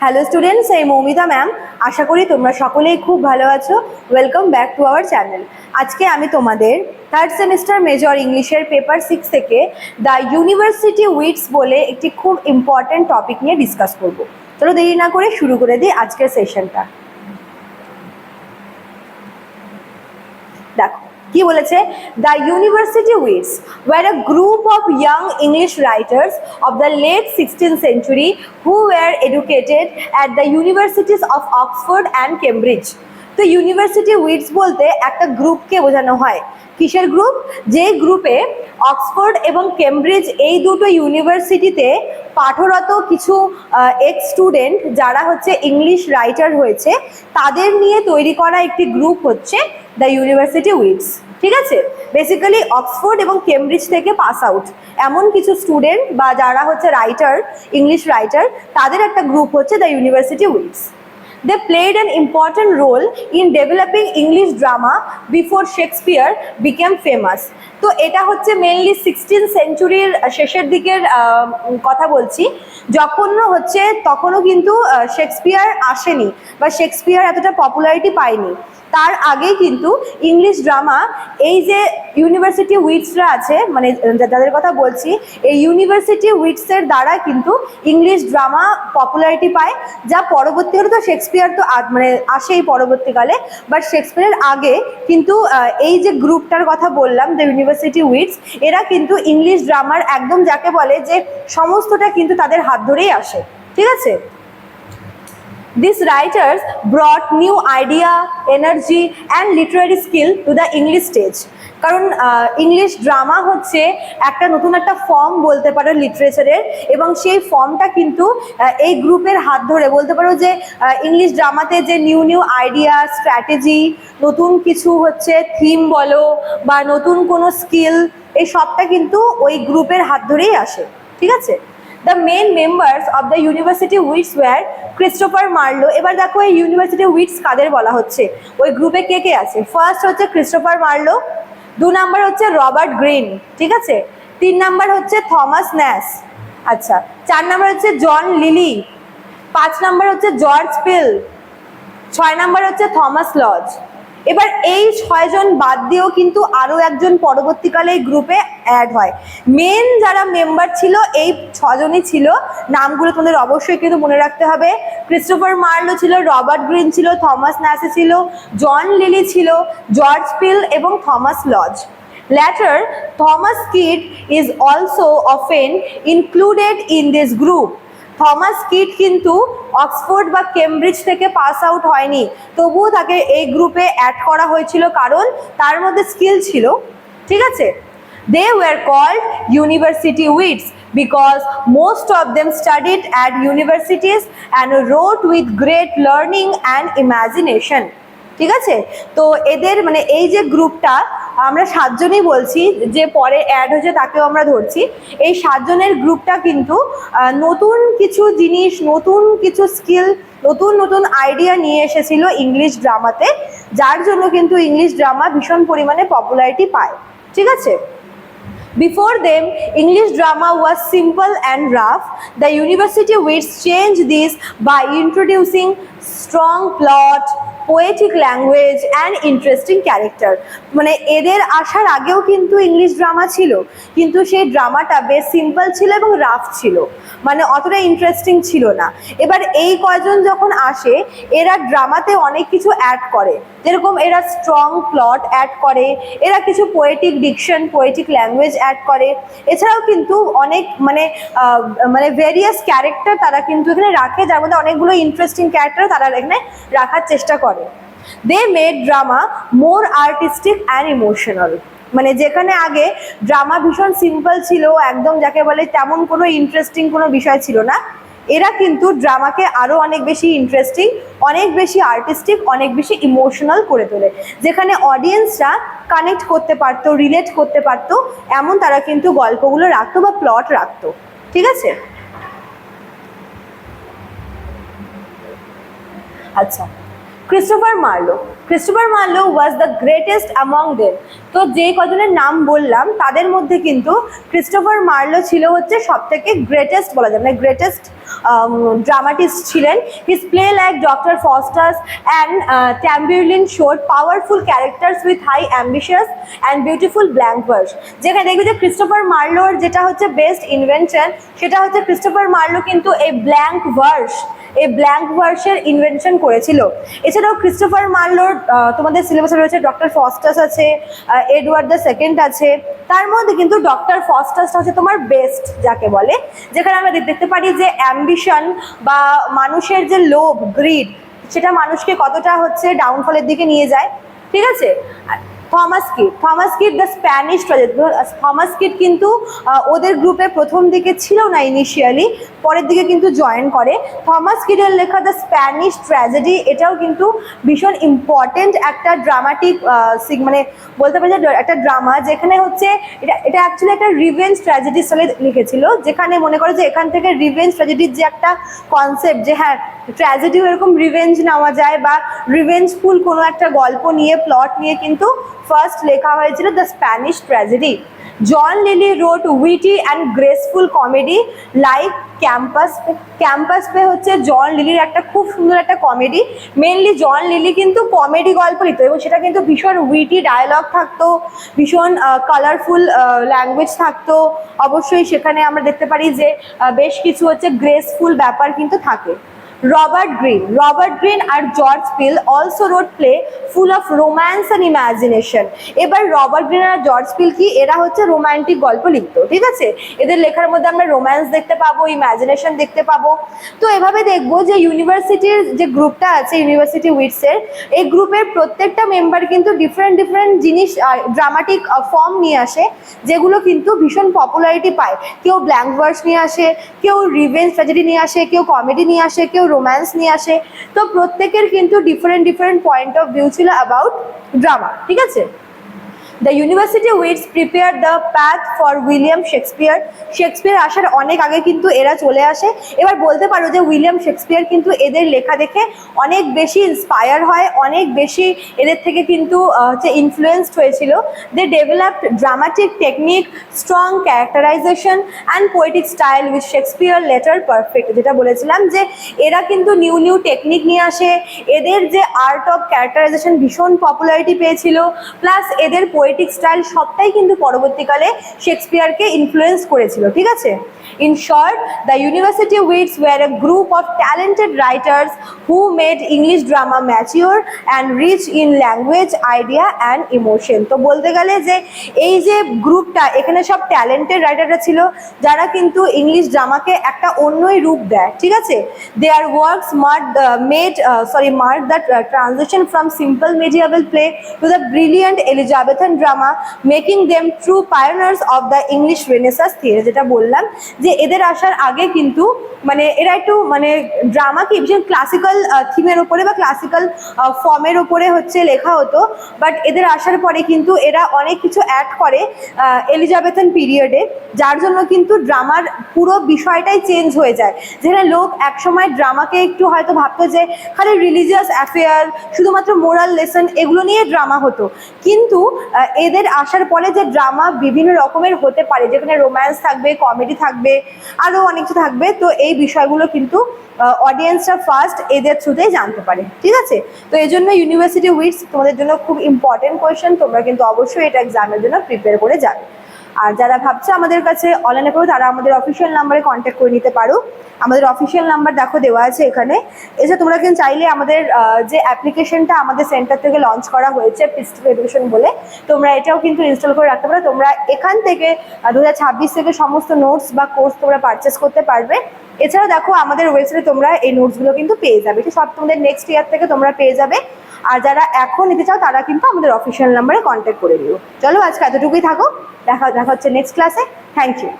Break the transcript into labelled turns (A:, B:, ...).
A: Hello students এই Moumita ma'am আশা করি তোমরা সকলেই খুব ভালো আছো। Welcome back to our channel আজকে আমি তোমাদের থার্ড সেমিস্টার মেজর ইংলিশের পেপার সিক্স থেকে দ্য ইউনিভার্সিটি উইটস বলে একটি খুব ইম্পর্ট্যান্ট টপিক নিয়ে ডিসকাস করব। চলো দেরি না করে শুরু করে দিই আজকের সেশনটা দেখো কি বলেছে? The university wits were a group of young English writers of the late sixteen century who were educated at the universities of Oxford and Cambridge তো ইউনিভার্সিটি উইডস বলতে একটা গ্রুপকে বোঝানো হয়। কিসের গ্রুপ যে গ্রুপে অক্সফোর্ড এবং কেমব্রিজ এই দুটো ইউনিভার্সিটিতে পাঠরত কিছু এক্স স্টুডেন্ট যারা হচ্ছে ইংলিশ রাইটার হয়েছে, তাদের নিয়ে তৈরি করা একটি গ্রুপ হচ্ছে দ্য ইউনিভার্সিটি উইডস ঠিক আছে? বেসিক্যালি অক্সফোর্ড এবং কেমব্রিজ থেকে পাস আউট এমন কিছু স্টুডেন্ট বা যারা হচ্ছে রাইটার ইংলিশ রাইটার তাদের একটা গ্রুপ হচ্ছে the university wits They played an important role in developing English drama before Shakespeare became famous. তো এটা হচ্ছে মেনলি সিক্সটিন সেঞ্চুরির শেষের দিকের কথা বলছি। যখন হচ্ছে, তখনও কিন্তু শেক্সপিয়ার আসেনি বা শেক্সপিয়ার এতটা পপুলারিটি পায়নি। তার আগেই কিন্তু ইংলিশ ড্রামা এই যে ইউনিভার্সিটি উইটসরা আছে মানে যাদের কথা বলছি, এই ইউনিভার্সিটি উইটসের দ্বারা কিন্তু ইংলিশ ড্রামা পপুলারিটি পায়। যা পরবর্তীকালে তো শেক্সপিয়ার তো মানে আসেই পরবর্তীকালে বাট শেক্সপিয়ারের আগে কিন্তু এই যে গ্রুপটার কথা বললাম দ্য ইউনিভার্সিটি উইটস এরা কিন্তু ইংলিশ ড্রামার একদম যাকে বলে যে সমস্তটা কিন্তু তাদের হাত ধরেই আসে ঠিক আছে These writers brought new idea, energy and literary skill to the English stage. কারণ ইংলিশ ড্রামা হচ্ছে একটা নতুন একটা ফর্ম বলতে পারো লিটারেচারের এবং সেই ফর্মটা কিন্তু এই গ্রুপের হাত ধরে বলতে পারো যে ইংলিশ ড্রামাতে যে নিউ নিউ আইডিয়া স্ট্র্যাটেজি নতুন কিছু হচ্ছে থিম বলো বা নতুন কোনো স্কিল এই সবটা কিন্তু ওই গ্রুপের হাত ধরেই আসে, ঠিক আছে? The main members of the university wits were Christopher Marlowe এবার দেখো এই ইউনিভার্সিটি উইটস কাদের বলা হচ্ছে? ওই গ্রুপে কে কে আছে? ফার্স্ট হচ্ছে ক্রিস্টোফার মার্লো দু নাম্বার হচ্ছে রবার্ট গ্রিন, ঠিক আছে? তিন নাম্বার হচ্ছে থমাস ন্যাস আচ্ছা। চার নাম্বার হচ্ছে জন লিলি, পাঁচ নাম্বার হচ্ছে জর্জ পিল ছয় নাম্বার হচ্ছে থমাস লজ। এবার এই ছয়জন বাদ দিয়েও কিন্তু আরও একজন পরবর্তীকালে এই গ্রুপে অ্যাড হয়। মেন যারা মেম্বার ছিল এই ছজনই ছিল। নামগুলো তোমাদের অবশ্যই কিন্তু মনে রাখতে হবে। ক্রিস্টোফার মার্লো ছিল রবার্ট গ্রিন ছিল থমাস ন্যাসে ছিল জন লিলি ছিল জর্জ পিল এবং Thomas Lodge Later, Thomas Kidd is also often included in this group. Thomas Kyd কিন্তু অক্সফোর্ড বা কেমব্রিজ থেকে পাস আউট হয়নি। তবুও তাকে এই গ্রুপে অ্যাড করা হয়েছিল কারণ তার মধ্যে স্কিল ছিল। ঠিক আছে? They were called university wits because most of them studied at universities and wrote with great learning and imagination ঠিক আছে? তো এদের মানে এই যে গ্রুপটা আমরা সাতজনই বলছি যে পরে অ্যাড হয়েছে তাকেও আমরা ধরছি। এই সাতজনের গ্রুপটা কিন্তু নতুন কিছু জিনিস নতুন কিছু স্কিল নতুন নতুন আইডিয়া নিয়ে এসেছিল ইংলিশ ড্রামাতে যার জন্য কিন্তু ইংলিশ ড্রামা ভীষণ পরিমাণে পপুলারিটি পায়। ঠিক আছে? Before them, English drama was simple and rough. The university wits changed this by introducing strong plot, poetic language and interesting character মানে এদের আসার আগেও কিন্তু ইংলিশ ড্রামা ছিল, কিন্তু সেই ড্রামাটা বেশ সিম্পল ছিল এবং রাফ ছিল। মানে অতটা ইন্টারেস্টিং ছিল না। এবার এই কয়জন যখন আসে, এরা ড্রামাতে অনেক কিছু অ্যাড করে। যেরকম এরা স্ট্রং প্লট অ্যাড করে, এরা কিছু poetic diction poetic language add করে। এছাড়াও কিন্তু অনেক মানে মানে ভেরিয়াস ক্যারেক্টার তারা কিন্তু এখানে রাখে, যার মধ্যে অনেকগুলো ইন্টারেস্টিং ক্যারেক্টার তারা এখানে রাখার চেষ্টা করে। They made drama more artistic and emotional মানে যেখানে আগে ড্রামা ভীষণ সিম্পল ছিল, একদম যাকে বলে তেমন কোনো ইন্টারেস্টিং কোনো বিষয় ছিল না। এরা কিন্তু ড্রামাকে আরও অনেক বেশি ইন্টারেস্টিং অনেক বেশি আর্টিস্টিক অনেক বেশি ইমোশনাল করে তোলে। যেখানে অডিয়েন্সরা কানেক্ট করতে পারতো রিলেট করতে পারতো, এমন তারা কিন্তু গল্পগুলো রাখতো বা প্লট রাখতো। ঠিক আছে? আচ্ছা। Christopher Marlowe Christopher Marlowe was the greatest among them তো যে কজনের নাম বললাম, তাদের মধ্যে কিন্তু ক্রিস্টোফার মার্লো ছিল হচ্ছে সবথেকে গ্রেটেস্ট বলা যায়। মানে গ্রেটেস্ট ড্রামাটিস্ট ছিলেন। His play like Doctor Faustus and Tamburlaine showed powerful characters with high ambitious and beautiful blank verse যেখানে দেখবি যে ক্রিস্টোফার মার্লোর যেটা হচ্ছে বেস্ট ইনভেনশন সেটা হচ্ছে ক্রিস্টোফার মার্লো কিন্তু এই ব্ল্যাঙ্ক ভার্স এই ব্ল্যাঙ্ক ভার্সের ইনভেনশন করেছিল। এছাড়াও ক্রিস্টোফার মার্লোর তোমাদের সিলেবাসে রয়েছে ডক্টর ফস্টাস আছে এডওয়ার্ড দ্য সেকেন্ড আছে। তার মধ্যে কিন্তু ডক্টর ফস্টাসটা হচ্ছে তোমার বেস্ট যাকে বলে। যেখানে আমরা দেখতে পারি যে অ্যাম্বিশন বা মানুষের যে লোভ গ্রিড সেটা মানুষকে কতটা হচ্ছে ডাউনফলের দিকে নিয়ে যায়। ঠিক আছে? Thomas Kyd Thomas Kyd the Spanish Thomas Kyd কিন্তু ওদের গ্রুপে প্রথম দিকে ছিল না ইনিশিয়ালি পরের দিকে কিন্তু জয়েন করে। থমাস কিডের লেখা দ্য স্প্যানিশ ট্র্যাজেডি এটাও কিন্তু ভীষণ ইম্পর্টেন্ট একটা ড্রামাটিক মানে বলতে পারি একটা ড্রামা যেখানে হচ্ছে, এটা এটা অ্যাকচুয়ালি একটা রিভেঞ্জ ট্র্যাজেডি স্টাইলে লিখেছিল, যেখানে মনে করে যে এখান থেকে রিভেঞ্জ ট্র্যাজেডির যে একটা কনসেপ্ট যে হ্যাঁ ট্র্যাজেডিও এরকম রিভেঞ্জ নেওয়া যায় বা রিভেঞ্জফুল কোনো একটা গল্প নিয়ে প্লট নিয়ে কিন্তু ফার্স্ট লেখা হয়েছিল the Spanish tragedy John Lyly wrote witty and graceful comedy like Campaspe Campaspe হচ্ছে জন লিলির একটা খুব সুন্দর একটা কমেডি মেনলি জন লিলি কিন্তু কমেডি গল্প লিখতো এবং সেটা কিন্তু ভীষণ উইটি ডায়লগ থাকতো, ভীষণ কালারফুল ল্যাঙ্গুয়েজ থাকতো। অবশ্যই সেখানে আমরা দেখতে পারি যে বেশ কিছু হচ্ছে গ্রেসফুল ব্যাপার কিন্তু থাকে। Robert Greene Robert Greene R George Peele also wrote play full of romance and imagination এবার রবার্ট গ্রিন আর জর্জ পিল কি? এরা হচ্ছে রোমান্টিক গল্প লিখতো, ঠিক আছে? এদের লেখার মধ্যে আমরা রোম্যান্স দেখতে পাবো ইমাজিনেশন দেখতে পাবো। তো এভাবে দেখব যে ইউনিভার্সিটির যে গ্রুপটা আছে ইউনিভার্সিটি উইটসের এই গ্রুপের প্রত্যেকটা মেম্বার কিন্তু ডিফারেন্ট ডিফারেন্ট জিনিস ড্রামাটিক ফর্ম নিয়ে আসে, যেগুলো কিন্তু ভীষণ পপুলারিটি পায়। কেউ ব্ল্যাঙ্ক ভার্স নিয়ে আসে, কেউ রিভেঞ্জ ট্র্যাজেডি নিয়ে আসে, কেউ কমেডি নিয়ে আসে, কেউ রোম্যান্স নিয়ে আসে। তো প্রত্যেকের কিন্তু different different point of view ছিল অ্যাবাউট ড্রামা ঠিক আছে? The university wits prepare the path for William Shakespeare Shakespeare আসার অনেক আগে কিন্তু এরা চলে আসে। এবার বলতে পারো যে উইলিয়াম শেক্সপিয়ার কিন্তু এদের লেখা দেখে অনেক বেশি ইন্সপায়ার হয়, অনেক বেশি এদের থেকে কিন্তু হচ্ছে ইনফ্লুয়েসড হয়েছিল। They developed dramatic technique strong characterization and poetic style with Shakespeare later perfect যেটা বলেছিলাম যে এরা কিন্তু নিউ নিউ টেকনিক নিয়ে আসে। এদের যে আর্ট অফ ক্যারেক্টারাইজেশন ভীষণ পপুলারিটি পেয়েছিল। প্লাস এদের পোয়েটিক স্টাইল সবটাই কিন্তু পরবর্তীকালে শেক্সপিয়ারকে ইনফ্লুয়েন্স করেছিল, ঠিক আছে? In short the university wits were a group of talented writers who made English drama mature and rich in language idea and emotion তো বলতে গেলে যে এই যে গ্রুপটা, এখানে সব ট্যালেন্টেড রাইটাররা ছিল, যারা কিন্তু ইংলিশ ড্রামাকে একটা অন্যই রূপ দেয়, ঠিক আছে? They are works mark made sorry mark the transition from simple medieval play to the brilliant Elizabethan drama making them true pioneers of the English Renaissance theatre যেটা বললাম যে এদের আসার আগে কিন্তু মানে এরা একটু মানে ড্রামা কি ভীষণ ক্লাসিক্যাল থিমের উপরে বা ক্লাসিক্যাল ফর্মের উপরে হচ্ছে লেখা হতো বাট এদের আসার পরে কিন্তু এরা অনেক কিছু অ্যাড করে এলিজাবেথান পিরিয়ডে যার জন্য কিন্তু ড্রামার পুরো বিষয়টাই চেঞ্জ হয়ে যায়। যেখানে লোক একসময় ড্রামাকে একটু হয়তো ভাবতো যে, খালি রিলিজিয়াস অ্যাফেয়ার শুধুমাত্র মোরাল লেসন এগুলো নিয়ে ড্রামা হতো। কিন্তু এদের আসার পরে যে ড্রামা বিভিন্ন রকমের হতে পারে, যেখানে রোম্যান্স থাকবে কমেডি থাকবে আরও অনেক কিছু থাকবে, তো এই বিষয়গুলো কিন্তু অডিয়েন্সরা ফার্স্ট এদের থ্রুতেই জানতে পারে, ঠিক আছে? তো এই জন্য ইউনিভার্সিটি উইটস তোমাদের জন্য খুব ইম্পর্টেন্ট কোয়েশ্চেন তোমরা কিন্তু অবশ্যই এটা এক্সামের জন্য প্রিপেয়ার করে যাবে। আর যারা ভাবছে আমাদের কাছে অনলাইনে করো, তারা আমাদের অফিসিয়াল নাম্বারে কন্ট্যাক্ট করে নিতে পারো। আমাদের অফিসিয়াল নাম্বার দেখো দেওয়া আছে এখানে। এছাড়া তোমরা কিন্তু চাইলে আমাদের যে অ্যাপ্লিকেশনটা আমাদের সেন্টার থেকে লঞ্চ করা হয়েছে পিস্টল এডুকেশন বলে, তোমরা এটাও কিন্তু ইনস্টল করে রাখতে পারো। তোমরা এখান থেকে দু হাজার ছাব্বিশ থেকে সমস্ত নোটস বা কোর্স তোমরা পারচেস করতে পারবে। এছাড়া দেখো আমাদের ওয়েবসাইটে তোমরা এই নোটসগুলো কিন্তু পেয়ে যাবে। এটা সব তোমাদের নেক্সট ইয়ার থেকে তোমরা পেয়ে যাবে। আর যারা এখন নিতে চাও, তারা কিন্তু আমাদের অফিসিয়াল নাম্বারে কন্ট্যাক্ট করে নিও। চলো আজকে এতটুকুই থাকো দেখা দেখা হচ্ছে নেক্সট ক্লাসে থ্যাংক ইউ